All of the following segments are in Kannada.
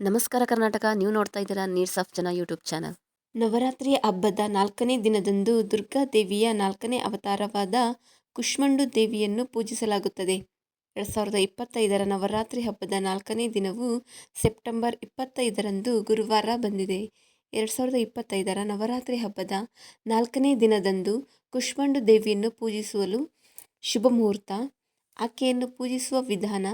ನಮಸ್ಕಾರ ಕರ್ನಾಟಕ. ನೀವು ನೋಡ್ತಾ ಇದ್ದೀರಾ ನೀರ್ಸ್ ಆಫ್ ಜನ ಯೂಟ್ಯೂಬ್ ಚಾನಲ್. ನವರಾತ್ರಿಯ ಹಬ್ಬದ ನಾಲ್ಕನೇ ದಿನದಂದು ದುರ್ಗಾ ದೇವಿಯ ನಾಲ್ಕನೇ ಅವತಾರವಾದ ಕುಷ್ಮಂಡು ದೇವಿಯನ್ನು ಪೂಜಿಸಲಾಗುತ್ತದೆ. ಎರಡು ಸಾವಿರದ ಇಪ್ಪತ್ತೈದರ ನವರಾತ್ರಿ ಹಬ್ಬದ ನಾಲ್ಕನೇ ದಿನವು ಸೆಪ್ಟೆಂಬರ್ ಇಪ್ಪತ್ತೈದರಂದು ಗುರುವಾರ ಬಂದಿದೆ. ಎರಡು ಸಾವಿರದ ಇಪ್ಪತ್ತೈದರ ನವರಾತ್ರಿ ಹಬ್ಬದ ನಾಲ್ಕನೇ ದಿನದಂದು ಕುಷ್ಮಂಡು ದೇವಿಯನ್ನು ಪೂಜಿಸುವಲು ಶುಭ ಮುಹೂರ್ತ ಆಕೆಯನ್ನು ಪೂಜಿಸುವ ವಿಧಾನ,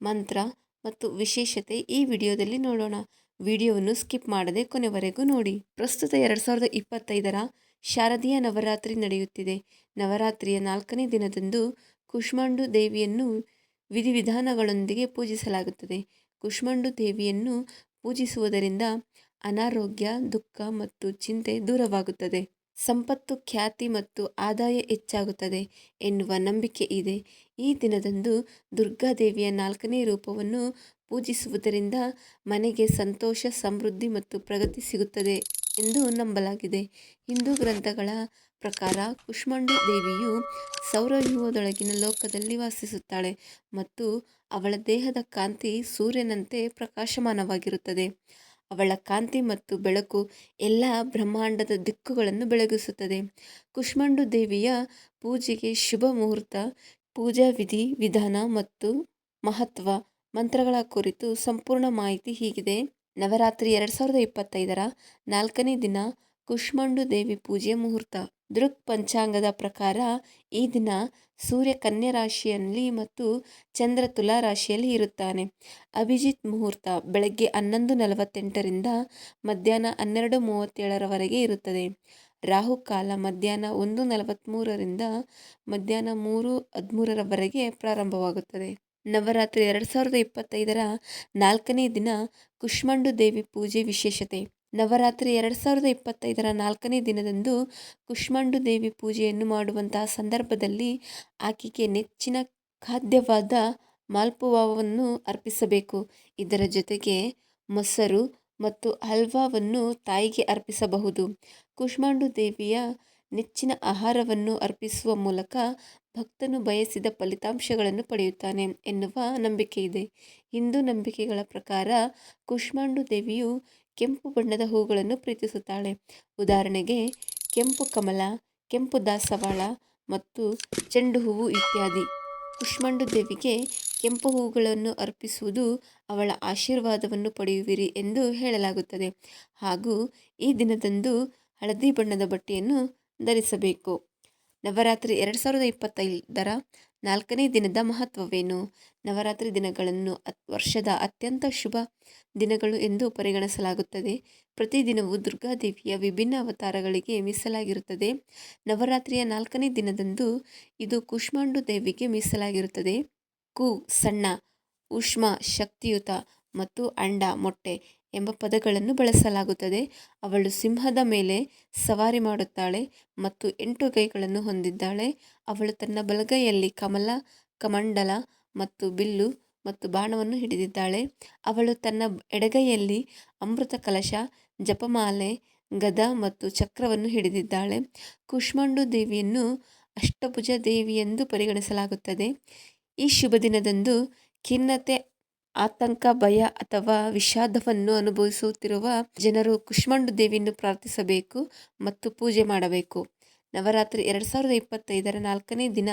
ಮಂತ್ರ ಮತ್ತು ವಿಶೇಷತೆ ಈ ವಿಡಿಯೋದಲ್ಲಿ ನೋಡೋಣ. ವಿಡಿಯೋವನ್ನು ಸ್ಕಿಪ್ ಮಾಡದೆ ಕೊನೆವರೆಗೂ ನೋಡಿ. ಪ್ರಸ್ತುತ ಎರಡು ಸಾವಿರದ ಇಪ್ಪತ್ತೈದರ ಶಾರದೀಯ ನವರಾತ್ರಿ ನಡೆಯುತ್ತಿದೆ. ನವರಾತ್ರಿಯ ನಾಲ್ಕನೇ ದಿನದಂದು ಕುಷ್ಮಾಂಡು ದೇವಿಯನ್ನು ವಿಧಿವಿಧಾನಗಳೊಂದಿಗೆ ಪೂಜಿಸಲಾಗುತ್ತದೆ. ಕುಷ್ಮಾಂಡು ದೇವಿಯನ್ನು ಪೂಜಿಸುವುದರಿಂದ ಅನಾರೋಗ್ಯ, ದುಃಖ ಮತ್ತು ಚಿಂತೆ ದೂರವಾಗುತ್ತದೆ. ಸಂಪತ್ತು, ಖ್ಯಾತಿ ಮತ್ತು ಆದಾಯ ಹೆಚ್ಚಾಗುತ್ತದೆ ಎನ್ನುವ ನಂಬಿಕೆ ಇದೆ. ಈ ದಿನದಂದು ದುರ್ಗಾದೇವಿಯ ನಾಲ್ಕನೇ ರೂಪವನ್ನು ಪೂಜಿಸುವುದರಿಂದ ಮನೆಗೆ ಸಂತೋಷ, ಸಮೃದ್ಧಿ ಮತ್ತು ಪ್ರಗತಿ ಸಿಗುತ್ತದೆ ಎಂದು ನಂಬಲಾಗಿದೆ. ಹಿಂದೂ ಗ್ರಂಥಗಳ ಪ್ರಕಾರ ಕುಷ್ಮಾಂಡಿ ದೇವಿಯು ಸೌರವ್ಯೂಹದೊಳಗಿನ ಲೋಕದಲ್ಲಿ ವಾಸಿಸುತ್ತಾಳೆ ಮತ್ತು ಅವಳ ದೇಹದ ಕಾಂತಿ ಸೂರ್ಯನಂತೆ ಪ್ರಕಾಶಮಾನವಾಗಿರುತ್ತದೆ. ಅವಳ ಕಾಂತಿ ಮತ್ತು ಬೆಳಕು ಎಲ್ಲ ಬ್ರಹ್ಮಾಂಡದ ದಿಕ್ಕುಗಳನ್ನು ಬೆಳಗಿಸುತ್ತದೆ. ಕುಷ್ಮಂಡು ದೇವಿಯ ಪೂಜೆಗೆ ಶುಭ ಮುಹೂರ್ತ, ಪೂಜಾ ವಿಧಿ, ವಿಧಾನ ಮತ್ತು ಮಹತ್ವ ಮಂತ್ರಗಳ ಕುರಿತು ಸಂಪೂರ್ಣ ಮಾಹಿತಿ ಹೀಗಿದೆ. ನವರಾತ್ರಿ ಎರಡು ಸಾವಿರದ ಇಪ್ಪತ್ತೈದರ ನಾಲ್ಕನೇ ದಿನ ಕುಷ್ಮಂಡು ದೇವಿ ಪೂಜೆಯ ಮುಹೂರ್ತ. ದೃಕ್ ಪಂಚಾಂಗದ ಪ್ರಕಾರ ಈ ದಿನ ಸೂರ್ಯ ಕನ್ಯಾ ರಾಶಿಯಲ್ಲಿ ಮತ್ತು ಚಂದ್ರ ತುಲಾ ರಾಶಿಯಲ್ಲಿ ಇರುತ್ತಾನೆ. ಅಭಿಜಿತ್ ಮುಹೂರ್ತ ಬೆಳಗ್ಗೆ ಹನ್ನೊಂದು ನಲವತ್ತೆಂಟರಿಂದ ಮಧ್ಯಾಹ್ನ ಹನ್ನೆರಡು ಮೂವತ್ತೇಳರವರೆಗೆ ಇರುತ್ತದೆ. ರಾಹುಕಾಲ ಮಧ್ಯಾಹ್ನ ಒಂದು ನಲವತ್ತ್ಮೂರರಿಂದ ಮಧ್ಯಾಹ್ನ ಮೂರು ಹದಿಮೂರರವರೆಗೆ ಪ್ರಾರಂಭವಾಗುತ್ತದೆ. ನವರಾತ್ರಿ ಎರಡು ಸಾವಿರದ ಇಪ್ಪತ್ತೈದರ ನಾಲ್ಕನೇ ದಿನ ಕುಷ್ಮಂಡು ದೇವಿ ಪೂಜೆ ವಿಶೇಷತೆ. ನವರಾತ್ರಿ ಎರಡು ಸಾವಿರದ ಇಪ್ಪತ್ತೈದರ ನಾಲ್ಕನೇ ದಿನದಂದು ಕುಷ್ಮಾಂಡು ದೇವಿ ಪೂಜೆಯನ್ನು ಮಾಡುವಂತಹ ಸಂದರ್ಭದಲ್ಲಿ ಆಕೆಗೆ ನೆಚ್ಚಿನ ಖಾದ್ಯವಾದ ಮಾಲ್ಪುವಾವನ್ನು ಅರ್ಪಿಸಬೇಕು. ಇದರ ಜೊತೆಗೆ ಮೊಸರು ಮತ್ತು ಹಲ್ವಾವನ್ನು ತಾಯಿಗೆ ಅರ್ಪಿಸಬಹುದು. ಕುಷ್ಮಾಂಡು ದೇವಿಯ ನೆಚ್ಚಿನ ಆಹಾರವನ್ನು ಅರ್ಪಿಸುವ ಮೂಲಕ ಭಕ್ತನು ಬಯಸಿದ ಫಲಿತಾಂಶಗಳನ್ನು ಪಡೆಯುತ್ತಾನೆ ಎನ್ನುವ ನಂಬಿಕೆ ಇದೆ ಹಿಂದೂ ನಂಬಿಕೆಗಳ ಪ್ರಕಾರ ಕುಷ್ಮಾಂಡು ದೇವಿಯು ಕೆಂಪು ಬಣ್ಣದ ಹೂಗಳನ್ನು ಪ್ರೀತಿಸುತ್ತಾಳೆ. ಉದಾಹರಣೆಗೆ, ಕೆಂಪು ಕಮಲ, ಕೆಂಪು ದಾಸವಾಳ ಮತ್ತು ಚೆಂಡು ಹೂವು ಇತ್ಯಾದಿ. ಕುಷ್ಮಂಡು ದೇವಿಗೆ ಕೆಂಪು ಹೂಗಳನ್ನು ಅರ್ಪಿಸುವುದು ಅವಳ ಆಶೀರ್ವಾದವನ್ನು ಪಡೆಯುವಿರಿ ಎಂದು ಹೇಳಲಾಗುತ್ತದೆ. ಹಾಗೂ ಈ ದಿನದಂದು ಹಳದಿ ಬಣ್ಣದ ಬಟ್ಟೆಯನ್ನು ಧರಿಸಬೇಕು. ನವರಾತ್ರಿ ಎರಡು ಸಾವಿರದ ಇಪ್ಪತ್ತೈದರ ನಾಲ್ಕನೇ ದಿನದ ಮಹತ್ವವೇನು? ನವರಾತ್ರಿ ದಿನಗಳನ್ನು ವರ್ಷದ ಅತ್ಯಂತ ಶುಭ ದಿನಗಳು ಎಂದು ಪರಿಗಣಿಸಲಾಗುತ್ತದೆ. ಪ್ರತಿದಿನವೂ ದುರ್ಗಾದೇವಿಯ ವಿಭಿನ್ನ ಅವತಾರಗಳಿಗೆ ಮೀಸಲಾಗಿರುತ್ತದೆ. ನವರಾತ್ರಿಯ ನಾಲ್ಕನೇ ದಿನದಂದು ಇದು ಕುಷ್ಮಾಂಡು ದೇವಿಗೆ ಮೀಸಲಾಗಿರುತ್ತದೆ. ಕು, ಸಣ್ಣ, ಉಷ್ಮ, ಶಕ್ತಿಯುತ ಮತ್ತು ಅಂಡ, ಮೊಟ್ಟೆ ಎಂಬ ಪದಗಳನ್ನು ಬಳಸಲಾಗುತ್ತದೆ. ಅವಳು ಸಿಂಹದ ಮೇಲೆ ಸವಾರಿ ಮಾಡುತ್ತಾಳೆ ಮತ್ತು ಎಂಟು ಕೈಗಳನ್ನು ಹೊಂದಿದ್ದಾಳೆ. ಅವಳು ತನ್ನ ಬಲಗೈಯಲ್ಲಿ ಕಮಲ, ಕಮಂಡಲ ಮತ್ತು ಬಿಲ್ಲು ಮತ್ತು ಬಾಣವನ್ನು ಹಿಡಿದಿದ್ದಾಳೆ. ಅವಳು ತನ್ನ ಎಡಗೈಯಲ್ಲಿ ಅಮೃತ ಕಲಶ, ಜಪಮಾಲೆ, ಗದ ಮತ್ತು ಚಕ್ರವನ್ನು ಹಿಡಿದಿದ್ದಾಳೆ. ಕುಷ್ಮಾಂಡು ದೇವಿಯನ್ನು ಅಷ್ಟಭುಜ ದೇವಿ ಎಂದು ಪರಿಗಣಿಸಲಾಗುತ್ತದೆ. ಈ ಶುಭ ದಿನದಂದು ಖಿನ್ನತೆ ಆತಂಕ, ಭಯ ಅಥವಾ ವಿಷಾದವನ್ನು ಅನುಭವಿಸುತ್ತಿರುವ ಜನರು ಕುಷ್ಮಂಡು ದೇವಿಯನ್ನು ಪ್ರಾರ್ಥಿಸಬೇಕು ಮತ್ತು ಪೂಜೆ ಮಾಡಬೇಕು. ನವರಾತ್ರಿ ಎರಡು ಸಾವಿರದ ಇಪ್ಪತ್ತೈದರ ನಾಲ್ಕನೇ ದಿನ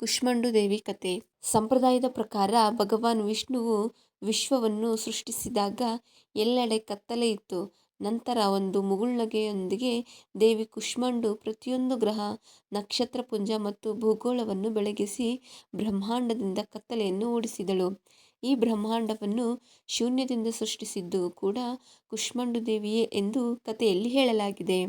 ಕುಷ್ಮಂಡು ದೇವಿ ಕತೆ ಸಂಪ್ರದಾಯದ ಪ್ರಕಾರ ಭಗವಾನ್ ವಿಷ್ಣುವು ವಿಶ್ವವನ್ನು ಸೃಷ್ಟಿಸಿದಾಗ ಎಲ್ಲೆಡೆ ಕತ್ತಲೆ ಇತ್ತು. ನಂತರ ಒಂದು ಮುಗುಳ್ನಗೆಯೊಂದಿಗೆ ದೇವಿ ಕುಷ್ಮಂಡು ಪ್ರತಿಯೊಂದು ಗ್ರಹ, ನಕ್ಷತ್ರ ಪುಂಜ ಮತ್ತು ಭೂಗೋಳವನ್ನು ಬೆಳಗಿಸಿ ಬ್ರಹ್ಮಾಂಡದಿಂದ ಕತ್ತಲೆಯನ್ನು ಓಡಿಸಿದಳು. ಈ ಬ್ರಹ್ಮಾಂಡವನ್ನು ಶೂನ್ಯದಿಂದ ಸೃಷ್ಟಿಸಿದ್ದು ಕೂಡ ಕುಷ್ಮಂಡು ದೇವಿಯೇ ಎಂದು ಕಥೆಯಲ್ಲಿ ಹೇಳಲಾಗಿದೆ.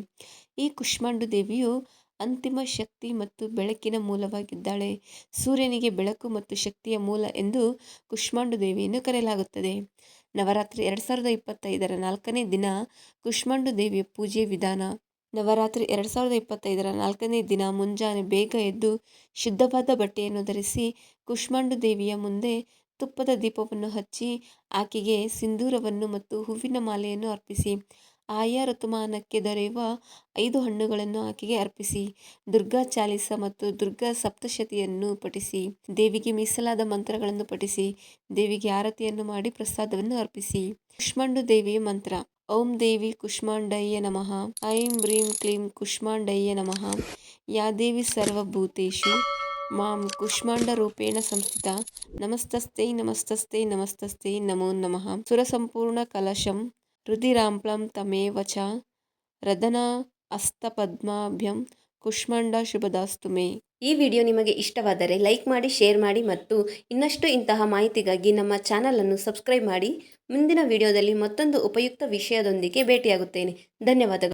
ಈ ಕುಷ್ಮಾಂಡು ದೇವಿಯು ಅಂತಿಮ ಶಕ್ತಿ ಮತ್ತು ಬೆಳಕಿನ ಮೂಲವಾಗಿದ್ದಾಳೆ. ಸೂರ್ಯನಿಗೆ ಬೆಳಕು ಮತ್ತು ಶಕ್ತಿಯ ಮೂಲ ಎಂದು ಕುಷ್ಮಾಂಡು ದೇವಿಯನ್ನು ಕರೆಯಲಾಗುತ್ತದೆ. ನವರಾತ್ರಿ ಎರಡು ಸಾವಿರದ ಇಪ್ಪತ್ತೈದರ ನಾಲ್ಕನೇ ದಿನ ಕುಷ್ಮಾಂಡು ದೇವಿಯ ಪೂಜೆ ವಿಧಾನ. ನವರಾತ್ರಿ ಎರಡು ಸಾವಿರದ ಇಪ್ಪತ್ತೈದರ ನಾಲ್ಕನೇ ದಿನ ಮುಂಜಾನೆ ಬೇಗ ಎದ್ದು ಶುದ್ಧವಾದ ಬಟ್ಟೆಯನ್ನು ಧರಿಸಿ ಕುಷ್ಮಾಂಡು ದೇವಿಯ ಮುಂದೆ ತುಪ್ಪದ ದೀಪವನ್ನು ಹಚ್ಚಿ ಆಕೆಗೆ ಸಿಂಧೂರವನ್ನು ಮತ್ತು ಹೂವಿನ ಮಾಲೆಯನ್ನು ಅರ್ಪಿಸಿ. ಆಯಾ ಋತುಮಾನಕ್ಕೆ ದೊರೆಯುವ ಐದು ಹಣ್ಣುಗಳನ್ನು ಆಕೆಗೆ ಅರ್ಪಿಸಿ. ದುರ್ಗಾ ಚಾಲಿಸ ಮತ್ತು ದುರ್ಗಾ ಸಪ್ತಶತಿಯನ್ನು ಪಠಿಸಿ. ದೇವಿಗೆ ಮೀಸಲಾದ ಮಂತ್ರಗಳನ್ನು ಪಠಿಸಿ. ದೇವಿಗೆ ಆರತಿಯನ್ನು ಮಾಡಿ ಪ್ರಸಾದವನ್ನು ಅರ್ಪಿಸಿ. ಕುಷ್ಮಾಂಡು ದೇವಿಯ ಮಂತ್ರ. ಓಂ ದೇವಿ ಕುಷ್ಮಾಂಡಯ್ಯ ನಮಃ. ಐಂ ಬ್ರೀಂ ಕ್ಲೀಂ ಕುಷ್ಮಾಂಡಯ್ಯ ನಮಃ. ಯಾ ದೇವಿ ಸರ್ವಭೂತೇಷು. ಮಾಂ ಕುಷ್ಮಾಂಡ ರೂಪೇಣ ಸಂಸ್ಥಿತ. ನಮಸ್ತಸ್ತೈ ನಮಸ್ತಸ್ತೈ ನಮಸ್ತಸ್ತೈ ನಮೋ ನಮಃ. ಸುರಸಂಪೂರ್ಣ ಕಲಶಂ ರುದಿರಾಂಪ್ಲಂ ತಮೇವ ಚ ರದನ ಹಸ್ತಪದ್ಮಾಭ್ಯಂ ಕುಷ್ಮಾಂಡ ಶುಭದಾಸ್ತು ಮೇ. ಈ ವಿಡಿಯೋ ನಿಮಗೆ ಇಷ್ಟವಾದರೆ ಲೈಕ್ ಮಾಡಿ, ಶೇರ್ ಮಾಡಿ ಮತ್ತು ಇನ್ನಷ್ಟು ಇಂತಹ ಮಾಹಿತಿಗಾಗಿ ನಮ್ಮ ಚಾನಲನ್ನು ಸಬ್ಸ್ಕ್ರೈಬ್ ಮಾಡಿ. ಮುಂದಿನ ವಿಡಿಯೋದಲ್ಲಿ ಮತ್ತೊಂದು ಉಪಯುಕ್ತ ವಿಷಯದೊಂದಿಗೆ ಭೇಟಿಯಾಗುತ್ತೇನೆ. ಧನ್ಯವಾದಗಳು.